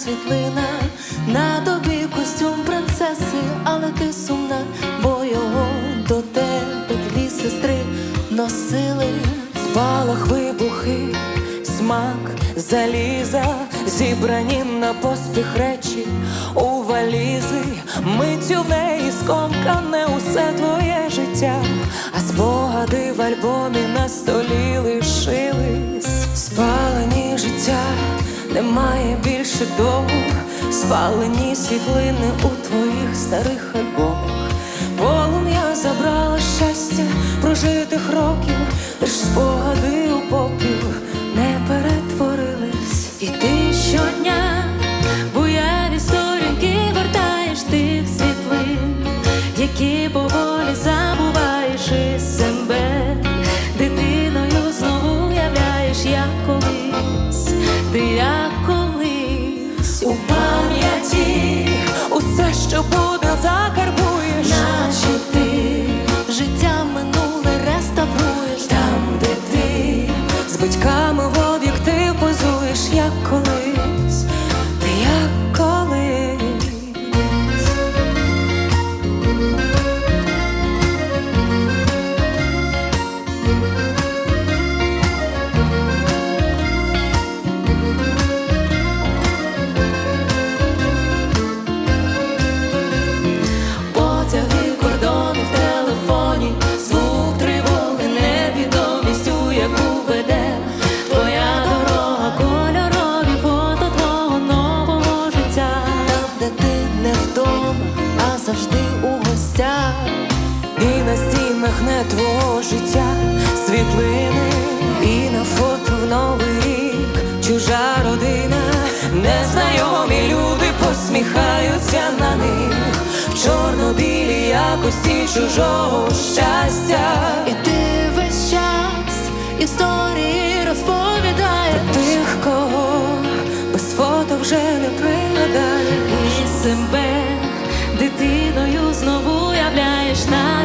світлина, на тобі костюм принцеси, але ти сумна, бо його до тебе дві сестри носили, спалах вибухи, смак заліза, зібрані на поспіх речі у валізи, миттю в неї скомкане усе твоє життя, а спогади в альбомі на столі лишились, спалені життя. Немає бі більше дому, спалені світлини у твоїх старих альбомах. Полум'я забрала щастя прожитих років, лиш спогади у попіл не перетворились. І ти щодня буяві сторінки гортаєш тих світлин, які поволі забуваєш із себе, дитиною знову являєш, як колись, ти як що буде, закарбуєш наче ти життя минуле реставруєш. Там, де ти з батьками в об'єктив позуєш, як колись, життя, світлини, і на фото в новий рік, чужа родина, незнайомі люди посміхаються на них. В чорно-білій якості чужого щастя. І ти весь час історії розповідаєш. Тих, кого без фото вже не пригадаєш. і себе дитиною знову являєш на